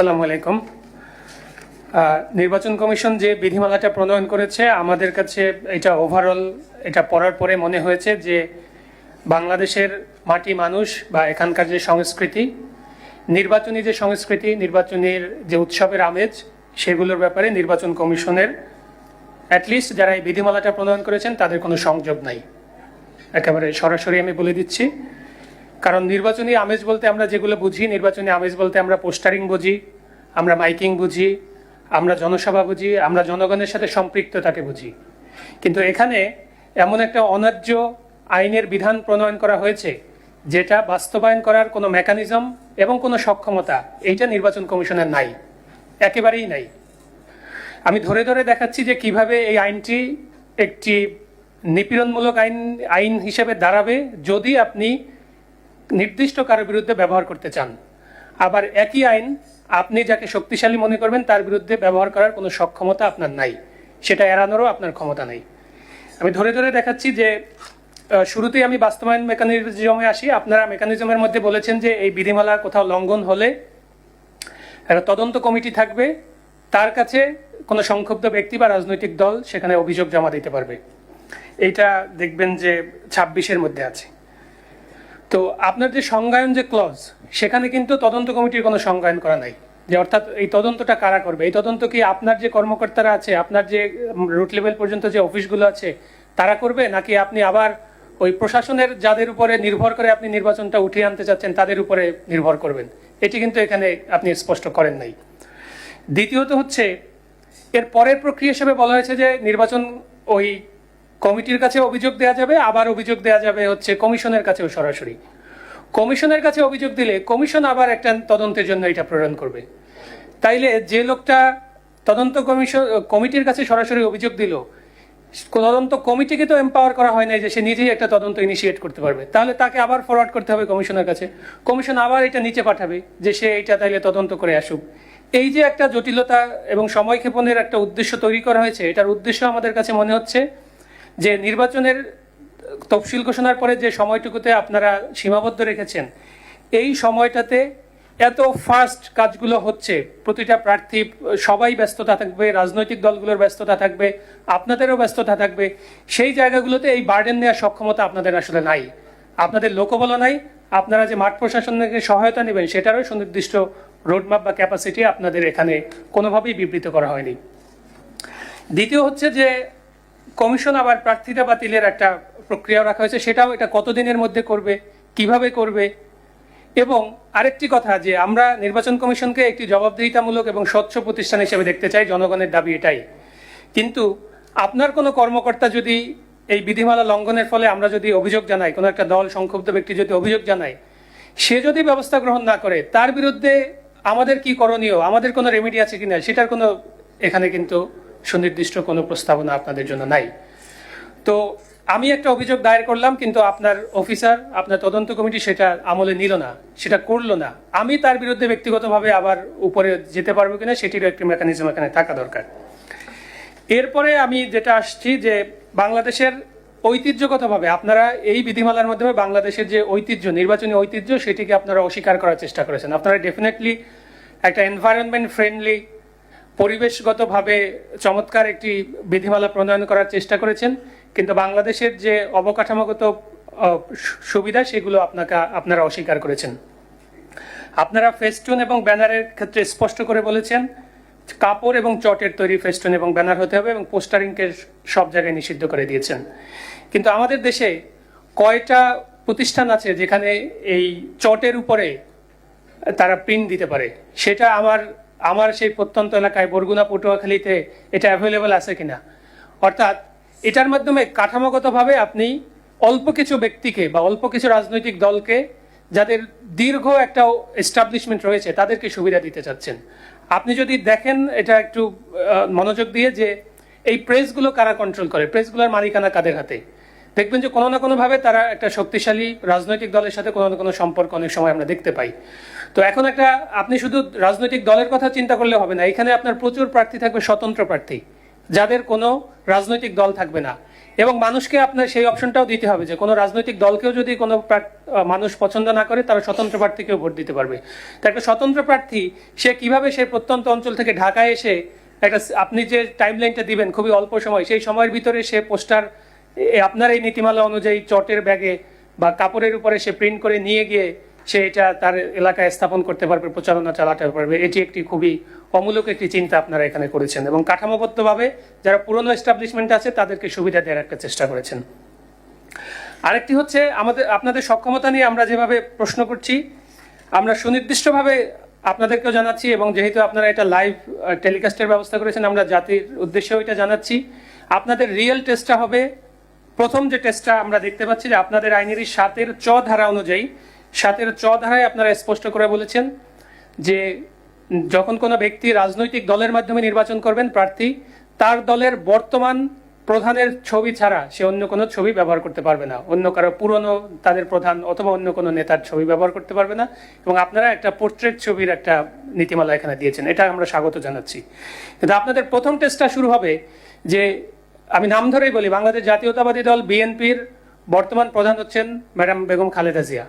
আসসালামু আলাইকুম। নির্বাচন কমিশন যে বিধিমালাটা প্রণয়ন করেছে, আমাদের কাছে এটা ওভারঅল এটা পড়ার পরে মনে হয়েছে যে বাংলাদেশের মাটি মানুষ বা এখানকার যে সংস্কৃতি, নির্বাচনী যে সংস্কৃতি, নির্বাচনের যে উৎসবের আমেজ, সেগুলোর ব্যাপারে নির্বাচন কমিশনের অ্যাটলিস্ট যারা এই বিধিমালাটা প্রণয়ন করেছেন, তাদের কোনো সংযোগ নাই। একেবারে সরাসরি আমি বলে দিচ্ছি কারণ নির্বাচনী আমেজ বলতে আমরা যেগুলো বুঝি, নির্বাচনী আমেজ বলতে আমরা পোস্টারিং বুঝি, আমরা মাইকিং বুঝি, আমরা জনসভা বুঝি, আমরা জনগণের সাথে সম্পৃক্ততাকে বুঝি। কিন্তু এখানে এমন একটা অন্যায্য আইনের বিধান প্রণয়ন করা হয়েছে, যেটা বাস্তবায়ন করার কোনো মেকানিজম এবং কোনো সক্ষমতা এইটা নির্বাচন কমিশনের নাই, একেবারেই নাই। আমি ধরে ধরে দেখাচ্ছি যে কীভাবে এই আইনটি একটি নিপীড়নমূলক আইন আইন হিসেবে দাঁড়াবে যদি আপনি নির্দিষ্ট কারও বিরুদ্ধে ব্যবহার করতে চান। আবার একই আইন আপনি যাকে শক্তিশালী মনে করবেন তার বিরুদ্ধে ব্যবহার করার কোনো সক্ষমতা আপনার নাই। সেটা এড়ানোরও আপনার ক্ষমতা নেই। আমি ধরে ধরে দেখাচ্ছি যে শুরুতেই আমি বাস্তবায়ন মেকানিজমে আসি। আপনারা মেকানিজমের মধ্যে বলেছেন যে, এই বিধিমালা কোথাও লঙ্ঘন হলে একটা তদন্ত কমিটি থাকবে। তার কাছে কোনো সংক্ষুব্ধ ব্যক্তি বা রাজনৈতিক দল সেখানে অভিযোগ জমা দিতে পারবে। এইটা দেখবেন যে ছাব্বিশের মধ্যে আছে। তো আপনার যে সংজ্ঞায়ন যে ক্লজ সেখানে কিন্তু তদন্ত কমিটির কোনো সংজ্ঞায়ন করা নাই। যে অর্থাৎ এই তদন্তটা কারা করবে? এই তদন্ত কি আপনার যে কর্মকর্তারা আছে, আপনার যে রুট লেভেল পর্যন্ত যে অফিসগুলো আছে, তারা করবে? নাকি আপনি আবার ওই প্রশাসনের যাদের উপরে নির্ভর করে আপনি নির্বাচনটা উঠিয়ে আনতে চাচ্ছেন, তাদের উপরে নির্ভর করবেন? এটি কিন্তু এখানে আপনি স্পষ্ট করেন নাই। দ্বিতীয়ত হচ্ছে, এর পরের প্রক্রিয়া হিসেবে বলা হয়েছে যে নির্বাচন ওই কমিটির কাছে অভিযোগ দেওয়া যাবে, আবার অভিযোগ দেওয়া যাবে হচ্ছে কমিশনের কাছেও সরাসরি। কমিশনের কাছে অভিযোগ দিলে কমিশন আবার একটা তদন্তের জন্য এটা প্রেরণ করবে। তাইলে যে লোকটা তদন্ত কমিশন, কমিটির কাছে সরাসরি অভিযোগ দিল, তদন্ত কমিটিকে তো এম্পাওয়ার করা হয় নাই যে সে নিজেই একটা তদন্ত ইনিশিয়েট করতে পারবে। তাহলে তাকে আবার ফরওয়ার্ড করতে হবে কমিশনের কাছে। কমিশন আবার এটা নিচে পাঠাবে যে সে এটা তাইলে তদন্ত করে আসুক। এই যে একটা জটিলতা এবং সময় ক্ষেপণের একটা উদ্দেশ্য তৈরি করা হয়েছে, এটার উদ্দেশ্য আমাদের কাছে মনে হচ্ছে যে নির্বাচনের তফসিল ঘোষণার পরে যে সময়টুকুতে আপনারা সীমাবদ্ধ রেখেছেন, এই সময়টাতে এত ফাস্ট কাজগুলো হচ্ছে, প্রতিটা প্রার্থী সবাই ব্যস্ততা থাকবে, রাজনৈতিক দলগুলোর ব্যস্ততা থাকবে, আপনাদেরও ব্যস্ততা থাকবে, সেই জায়গাগুলোতে এই বার্ডেন নেওয়ার সক্ষমতা আপনাদের আসলে নাই। আপনাদের লোকবল নাই, আপনারা যে মাঠ প্রশাসন থেকে সহায়তা নেবেন সেটারও সুনির্দিষ্ট রোডম্যাপ বা ক্যাপাসিটি আপনাদের এখানে কোনোভাবেই বিবৃত করা হয়নি। দ্বিতীয় হচ্ছে যে কমিশন আবার প্রার্থিতা বাতিলের একটা প্রক্রিয়া রাখা হয়েছে, সেটাও এটা কতদিনের মধ্যে করবে, কীভাবে করবে? এবং আরেকটি কথা যে আমরা নির্বাচন কমিশনকে একটি জবাবদিহিতামূলক এবং স্বচ্ছ প্রতিষ্ঠান হিসেবে দেখতে চাই, জনগণের দাবি এটাই। কিন্তু আপনার কোনো কর্মকর্তা যদি এই বিধিমালা লঙ্ঘনের ফলে আমরা যদি অভিযোগ জানাই, কোনো একটা দল, সংক্ষুব্ধ ব্যক্তি যদি অভিযোগ জানায়, সে যদি ব্যবস্থা গ্রহণ না করে, তার বিরুদ্ধে আমাদের কি করণীয়? আমাদের কোনো রেমেডি আছে কিনা? সেটার কোনো এখানে কিন্তু সুনির্দিষ্ট কোনো প্রস্তাবনা আপনাদের জন্য নাই। তো আমি একটা অভিযোগ দায়ের করলাম, কিন্তু আপনার অফিসার, আপনার তদন্ত কমিটি সেটা আমলে নিল না, সেটা করল না। আমি তার বিরুদ্ধে ব্যক্তিগতভাবে আবার উপরে যেতে পারব কিনা সেটিরও একটি মেকানিজম এখানে থাকা দরকার। এরপরে আমি যেটা আসছি যে বাংলাদেশের ঐতিহ্যগতভাবে আপনারা এই বিধিমালার মাধ্যমে বাংলাদেশের যে ঐতিহ্য, নির্বাচনী ঐতিহ্য, সেটিকে আপনারা অস্বীকার করার চেষ্টা করেছেন। আপনারা ডেফিনেটলি একটা এনভায়রনমেন্ট ফ্রেন্ডলি পরিবেশগতভাবে চমৎকার একটি বিধিমালা প্রণয়ন করার চেষ্টা করেছেন, কিন্তু বাংলাদেশের যে অবকাঠামোগত সুবিধা সেগুলো আপনাকে, আপনারা অস্বীকার করেছেন। আপনারা ফেস্টুন এবং ব্যানারের ক্ষেত্রে স্পষ্ট করে বলেছেন, কাপড় এবং চটের তৈরি ফেস্টুন এবং ব্যানার হতে হবে এবং পোস্টারিংকে সব জায়গায় নিষিদ্ধ করে দিয়েছেন। কিন্তু আমাদের দেশে কয়টা প্রতিষ্ঠান আছে যেখানে এই চটের উপরে তারা প্রিন্ট দিতে পারে? সেটা আমার আমার সেই প্রত্যন্ত এলাকায় বরগুনা, পটুয়াখালীতে এটা অ্যাভেলেবল আছে কিনা? অর্থাৎ এটার মাধ্যমে কাঠামোগতভাবে আপনি অল্প কিছু ব্যক্তিকে বা অল্প কিছু রাজনৈতিক দলকে যাদের দীর্ঘ একটা এস্টাবলিশমেন্ট রয়েছে, তাদেরকে সুবিধা দিতে চাচ্ছেন। আপনি যদি দেখেন, এটা একটু মনোযোগ দিয়ে যে এই প্রেসগুলো কারা কন্ট্রোল করে? প্রেসগুলোর মালিকানা কাদের হাতে? দেখবেন যে কোনো না কোনোভাবে তারা একটা শক্তিশালী রাজনৈতিক দলের সাথে কোনো না কোনো সম্পর্ক অনেক সময় আমরা দেখতে পাই। তো এখন একটা, আপনি শুধু রাজনৈতিক দলের কথা চিন্তা করলে হবে না, এখানে আপনার প্রচুর প্রার্থী থাকবে, স্বতন্ত্র প্রার্থী, যাদের কোনো রাজনৈতিক দল থাকবে না। এবং মানুষকে আপনার সেই অপশনটাও দিতে হবে যে, কোনো রাজনৈতিক দলকেও যদি কোনো মানুষ পছন্দ না করে, তারা স্বতন্ত্র প্রার্থীকেও ভোট দিতে পারবে। তো একটা স্বতন্ত্র প্রার্থী, সে কীভাবে সে প্রত্যন্ত অঞ্চল থেকে ঢাকায় এসে একটা, আপনি যে টাইমলাইনটা দিবেন খুবই অল্প সময়, সেই সময়ের ভিতরে সে পোস্টার আপনার এই নীতিমালা অনুযায়ী চটের ব্যাগে বা কাপড়ের উপরে সে প্রিন্ট করে নিয়ে গিয়ে সে এটা তার এলাকায় স্থাপন করতে পারবে, প্রচারণা চালাতে পারবে, এটি একটি খুবই অমূলক একটি চিন্তা আপনারা এখানে করেছেন এবং কাঠামোবদ্ধভাবে যারা পুরনো এস্টাবলিশমেন্ট আছে তাদেরকে সুবিধা দেওয়ার একটা চেষ্টা করেছেন। আরেকটি হচ্ছে আমাদের, আপনাদের সক্ষমতা নিয়ে আমরা যেভাবে প্রশ্ন করছি, আমরা সুনির্দিষ্টভাবে আপনাদেরকেও জানাচ্ছি এবং যেহেতু আপনারা এটা লাইভ টেলিকাস্টের ব্যবস্থা করেছেন, আমরা জাতির উদ্দেশ্যেও এটা জানাচ্ছি। আপনাদের রিয়েল টেস্টটা হবে প্রথম যে টেস্টটা আমরা দেখতে পাচ্ছি যে আপনাদের আইনেরই সাতের চ ধারা অনুযায়ী, সাতের চ ধারায় আপনারা স্পষ্ট করে বলেছেন যে যখন কোনো ব্যক্তি রাজনৈতিক দলের মাধ্যমে নির্বাচন করবেন প্রার্থী, তার দলের বর্তমান প্রধানের ছবি ছাড়া সে অন্য কোনো ছবি ব্যবহার করতে পারবে না। অন্য কারও পুরনো তাদের প্রধান অথবা অন্য কোনো নেতার ছবি ব্যবহার করতে পারবে না এবং আপনারা একটা পোর্ট্রেট ছবির একটা নীতিমালা এখানে দিয়েছেন। এটা আমরা স্বাগত জানাচ্ছি। কিন্তু আপনাদের প্রথম টেস্টটা শুরু হবে যে আমি নাম ধরেই বলি, বাংলাদেশ জাতীয়তাবাদী দল, বিএনপির বর্তমান প্রধান হচ্ছেন ম্যাডাম বেগম খালেদা জিয়া।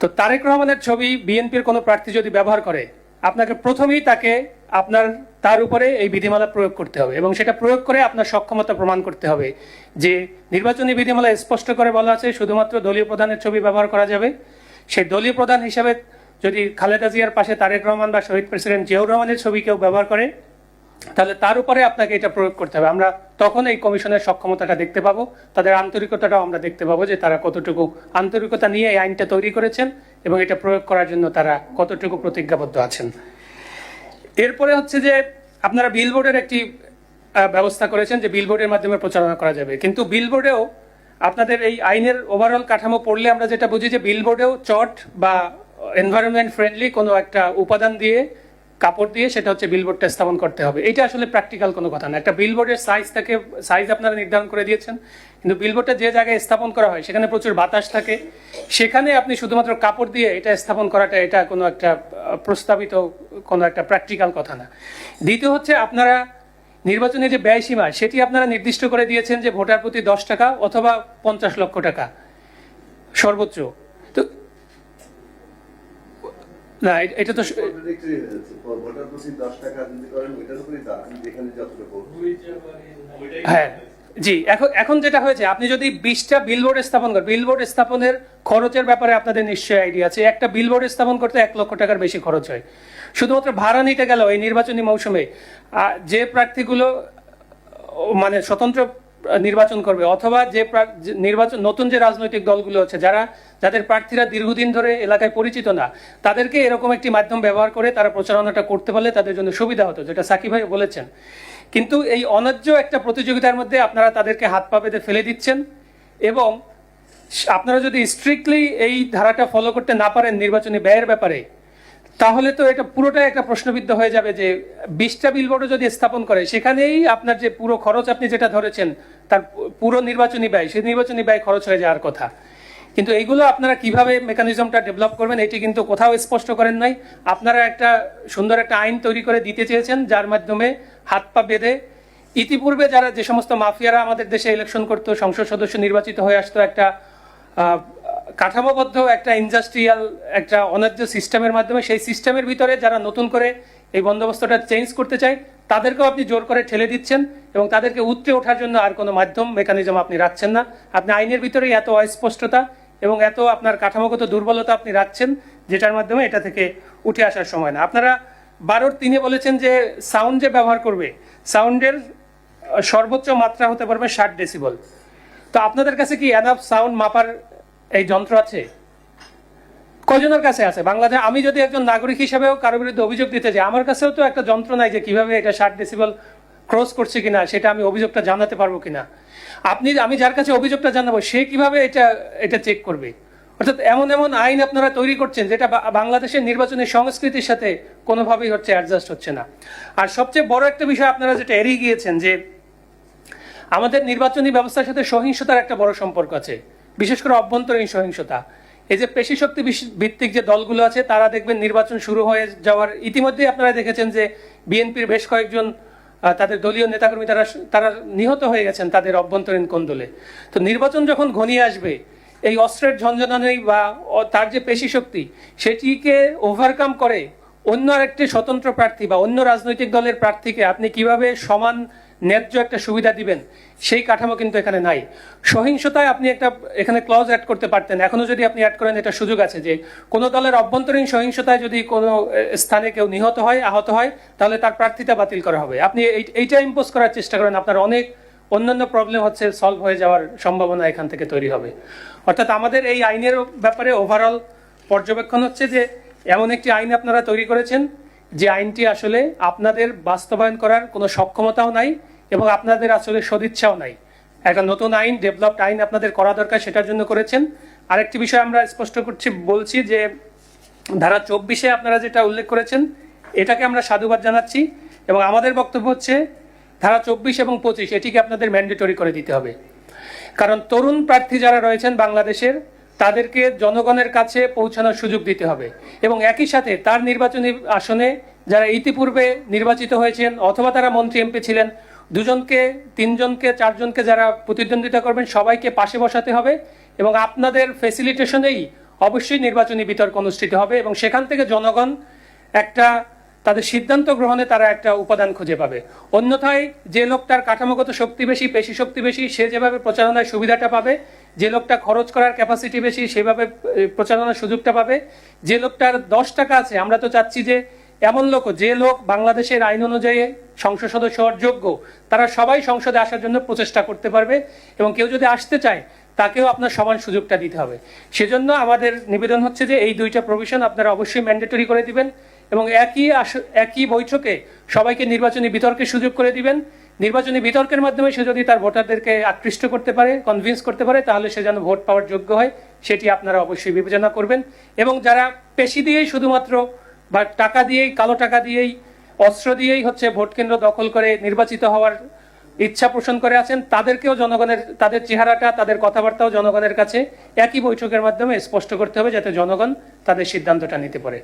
তো তারেক রহমানের ছবি বিএনপির কোনো প্রার্থী যদি ব্যবহার করে, আপনাকে প্রথমেই তাকে আপনার, তার উপরে এই বিধিমালা প্রয়োগ করতে হবে এবং সেটা প্রয়োগ করে আপনার সক্ষমতা প্রমাণ করতে হবে যে নির্বাচনী বিধিমালা স্পষ্ট করে বলা আছে, শুধুমাত্র দলীয় প্রধানের ছবি ব্যবহার করা যাবে। সেই দলীয় প্রধান হিসাবে যদি খালেদা জিয়ার পাশে তারেক রহমান বা শহীদ প্রেসিডেন্ট জিয়াউর রহমানের ছবি কেউ ব্যবহার করে তাহলে তার উপরে আপনাকে এটা প্রয়োগ করতে হবে। আমরা তখন এই কমিশনের সক্ষমতাটা দেখতে পাবো। তাদের আন্তরিকতাটাও আমরা দেখতে পাবো যে তারা কতটুকু আন্তরিকতা নিয়ে এই আইনটা তৈরি করেছেন এবং এটা প্রয়োগ করার জন্য তারা কতটুকু প্রতিজ্ঞাবদ্ধ আছেন। এরপরে হচ্ছে যে আপনারা বিলবোর্ডের একটি ব্যবস্থা করেছেন যে বিলবোর্ডের মাধ্যমে প্রচারণা করা যাবে। কিন্তু বিলবোর্ডেও আপনাদের এই আইনের ওভারঅল কাঠামো পড়লে আমরা যেটা বুঝি যে বিলবোর্ডেও চট বা এনভায়রনমেন্ট ফ্রেন্ডলি কোনো একটা উপাদান দিয়ে কাপড় দিয়ে সেটা হচ্ছে বিলবোর্ডটা স্থাপন করতে হবে। এটা আসলে প্র্যাকটিক্যাল কোনো কথা না। একটা বিলবোর্ডের সাইজ থাকে সাইজ আপনারা নির্ধারণ করে দিয়েছেন। কিন্তু বিলবোর্ডটা যে জায়গায় স্থাপন করা হয়, সেখানে প্রচুর বাতাস থাকে। সেখানে আপনি শুধুমাত্র কাপড় দিয়ে এটা স্থাপন করাটা, এটা কোনো একটা প্রস্তাবিত কোনো একটা প্র্যাকটিক্যাল কথা না। দ্বিতীয় হচ্ছে আপনারা নির্বাচনে যে ব্যয়সীমা সেটি আপনারা নির্দিষ্ট করে দিয়েছেন যে ভোটার প্রতি দশ টাকা অথবা পঞ্চাশ লক্ষ টাকা সর্বোচ্চ। না এটা তো হ্যাঁ জি এখন এখন যেটা হয়েছে আপনি যদি বিশটা বিলবোর্ড স্থাপন করেন বিলবোর্ড স্থাপনের খরচের ব্যাপারে আপনাদের নিশ্চয়ই আইডিয়া আছে। একটা বিলবোর্ড স্থাপন করতে এক লক্ষ টাকার বেশি খরচ হয়। শুধুমাত্র ভাড়া নিতে গেল এই নির্বাচনী মৌসুমে যে প্রার্থীগুলো মানে স্বতন্ত্র নির্বাচন করবে অথবা যে নির্বাচন নতুন যে রাজনৈতিক দলগুলো আছে, যারা যাদের প্রার্থীরা দীর্ঘদিন ধরে এলাকায় পরিচিত না, তাদেরকে এরকম একটি মাধ্যম ব্যবহার করে তারা প্রচারণাটা করতে পারলে তাদের জন্য সুবিধা হতো, যেটা সাকিব ভাই বলেছেন। কিন্তু এই অন্যায্য একটা প্রতিযোগিতার মধ্যে আপনারা তাদেরকে হাত পা বেঁধে ফেলে দিচ্ছেন এবং আপনারা যদি স্ট্রিক্টলি এই ধারাটা ফলো করতে না পারেন নির্বাচনী ব্যয়ের ব্যাপারে তাহলে তো এটা পুরোটাই একটা প্রশ্নবিদ্ধ হয়ে যাবে যে বিশটা বিলবোর্ডও যদি স্থাপন করে, সেখানেই আপনার যে পুরো খরচ আপনি যেটা ধরেছেন, তার পুরো নির্বাচনী ব্যয়, সেই নির্বাচনী ব্যয় খরচ হয়ে যাওয়ার কথা। কিন্তু এইগুলো আপনারা কীভাবে মেকানিজমটা ডেভেলপ করবেন, এটি কিন্তু কোথাও স্পষ্ট করেন নাই। আপনারা একটা সুন্দর একটা আইন তৈরি করে দিতে চেয়েছেন, যার মাধ্যমে হাত পা বেঁধে ইতিপূর্বে যারা যে সমস্ত মাফিয়ারা আমাদের দেশে ইলেকশন করতো, সংসদ সদস্য নির্বাচিত হয়ে আসতো একটা কাঠামোবদ্ধ একটা ইন্ডাস্ট্রিয়াল একটা অন্যায্য সিস্টেমের মাধ্যমে সেই সিস্টেমের ভিতরে যারা নতুন করে এই বন্দোবস্তটা চেঞ্জ করতে চায়, তাদেরকেও আপনি জোর করে ঠেলে দিচ্ছেন এবং তাদেরকে উতরে ওঠার জন্য আর কোনো মাধ্যম মেকানিজম আপনি রাখছেন না। আপনি আইনের ভিতরেই এত অস্পষ্টতা এবং এত আপনার কাঠামোগত দুর্বলতা আপনি রাখছেন, যেটার মাধ্যমে এটা থেকে উঠে আসার সময় না। আপনারা বারোর তিনে বলেছেন যে সাউন্ড যে ব্যবহার করবে সাউন্ডের সর্বোচ্চ মাত্রা হতে পারবে ষাট ডেসিবল তো আপনাদের কাছে কি এনাফ সাউন্ড মাপার এই যন্ত্র আছে? কজনের কাছে আছে? বাংলাদেশ আমি যদি একজন নাগরিক হিসেবেও কারও বিরুদ্ধে অভিযোগ দিতে যাই, আমার কাছেও তো একটা যন্ত্র নাই যে কীভাবে এটা ষাট ডেসিবল ক্রস করছে কিনা, সেটা আমি অভিযোগটা জানাতে পারব কিনা। আপনি, আমি যার কাছে অভিযোগটা জানাব, সে কীভাবে এটা এটা চেক করবে? অর্থাৎ এমন এমন আইন আপনারা তৈরি করছেন যেটা বাংলাদেশের নির্বাচনী সংস্কৃতির সাথে কোনোভাবেই হচ্ছে অ্যাডজাস্ট হচ্ছে না। আর সবচেয়ে বড় একটা বিষয় আপনারা যেটা এড়িয়ে গিয়েছেন যে, আমাদের নির্বাচনী ব্যবস্থার সাথে সহিংসতার একটা বড় সম্পর্ক আছে। বিশেষ করে অভ্যন্তরীণ সহিংসতা। এই যে পেশি শক্তি ভিত্তিক যে দলগুলো আছে, তারা দেখবেন নির্বাচন শুরু হয়ে যাওয়ার ইতিমধ্যেই আপনারা দেখেছেন যে বিএনপির বেশ কয়েকজন তাদের দলীয় নেতাকর্মী তারা তারা নিহত হয়ে গেছেন তাদের অভ্যন্তরীণ কোন্দলে। তো নির্বাচন যখন ঘনিয়ে আসবে, এই অস্ত্রের ঝঞ্ঝনানি বা তার যে পেশি শক্তি, সেটিকে ওভারকাম করে অন্য আরেকটি স্বতন্ত্র প্রার্থী বা অন্য রাজনৈতিক দলের প্রার্থীকে আপনি কীভাবে সমান ন্যায্য একটা সুবিধা দিবেন, সেই কাঠামো কিন্তু এখানে নাই। সহিংসতায় আপনি একটা, এখানে ক্লজ অ্যাড করতে পারতেন। এখনও যদি আপনি অ্যাড করেন, এটা সুযোগ আছে যে কোনো দলের অভ্যন্তরীণ সহিংসতায় যদি কোনো স্থানে কেউ নিহত হয়, আহত হয়, তাহলে তার প্রার্থিতা বাতিল করা হবে। আপনি এই- এইটা ইম্পোজ করার চেষ্টা করেন, আপনার অনেক অন্যান্য প্রবলেম হচ্ছে সলভ হয়ে যাওয়ার সম্ভাবনা এখান থেকে তৈরি হবে। অর্থাৎ আমাদের এই আইনের ব্যাপারে ওভারঅল পর্যবেক্ষণ হচ্ছে যে এমন একটি আইন আপনারা তৈরি করেছেন, যে আইনটি আসলে আপনাদের বাস্তবায়ন করার কোনো সক্ষমতাও নাই এবং আপনাদের আসলে সদিচ্ছাও নাই। একটা নতুন আইন ডেভেলপড আইন আপনাদের করা দরকার, সেটার জন্য করেছেন। আরেকটি বিষয় আমরা স্পষ্ট করছি, বলছি যে ধারা চব্বিশে আপনারা যেটা উল্লেখ করেছেন, এটাকে আমরা সাধুবাদ জানাচ্ছি। এবং আমাদের বক্তব্য হচ্ছে ধারা চব্বিশ এবং পঁচিশ, এটিকে আপনাদের ম্যান্ডেটরি করে দিতে হবে। কারণ তরুণ প্রার্থী যারা রয়েছেন বাংলাদেশের, তাদেরকে জনগণের কাছে পৌঁছানোর সুযোগ দিতে হবে। এবং একই সাথে তার নির্বাচনী আসনে যারা ইতিপূর্বে নির্বাচিত হয়েছেন, অথবা তারা মন্ত্রী এমপি ছিলেন দুজনকে, তিনজনকে, চারজনকে যারা প্রতিদ্বন্দ্বিতা করবেন, সবাইকে পাশে বসাতে হবে এবং আপনাদের ফেসিলিটেশনেই অবশ্যই নির্বাচনী বিতর্ক অনুষ্ঠিত হবে এবং সেখান থেকে জনগণ একটা, তাদের সিদ্ধান্ত গ্রহণে তারা একটা উপাদান খুঁজে পাবে। অন্যথায় যে লোকটার কাঠামোগত শক্তি বেশি, পেশি শক্তি বেশি, সে যেভাবে প্রচারণার সুবিধাটা পাবে, যে লোকটা খরচ করার ক্যাপাসিটি বেশি, সেভাবে প্রচারণার সুযোগটা পাবে, যে লোকটার দশ টাকা আছে, আমরা তো চাচ্ছি যে এমন লোক যে লোক বাংলাদেশের আইন অনুযায়ী সংসদ সদস্য হওয়ার যোগ্য, তারা সবাই সংসদে আসার জন্য প্রচেষ্টা করতে পারবে এবং কেউ যদি আসতে চায়, তাকেও আপনার সমান সুযোগটা দিতে হবে। সেজন্য আমাদের নিবেদন হচ্ছে যে এই দুইটা প্রভিশন আপনারা অবশ্যই ম্যান্ডেটরি করে দিবেন এবং একই একই বৈঠকে সবাইকে নির্বাচনী বিতর্কের সুযোগ করে দিবেন। নির্বাচনী বিতর্কের মাধ্যমে সে যদি তার ভোটারদেরকে আকৃষ্ট করতে পারে কনভিন্স করতে পারে, তাহলে সে যেন ভোট পাওয়ার যোগ্য হয়, সেটি আপনারা অবশ্যই বিবেচনা করবেন। এবং যারা পেশি দিয়েই শুধুমাত্র বা টাকা দিয়েই, কালো টাকা দিয়েই, অস্ত্র দিয়েই হচ্ছে ভোট কেন্দ্র দখল করে নির্বাচিত হওয়ার ইচ্ছা পোষণ করে আছেন। তাদেরকেও জনগণের, তাদের চেহারাটা, তাদের কথাবার্তাও জনগণের কাছে একই বৈঠকের মাধ্যমে স্পষ্ট করতে হবে যাতে জনগণ তাদের সিদ্ধান্তটা নিতে পারে।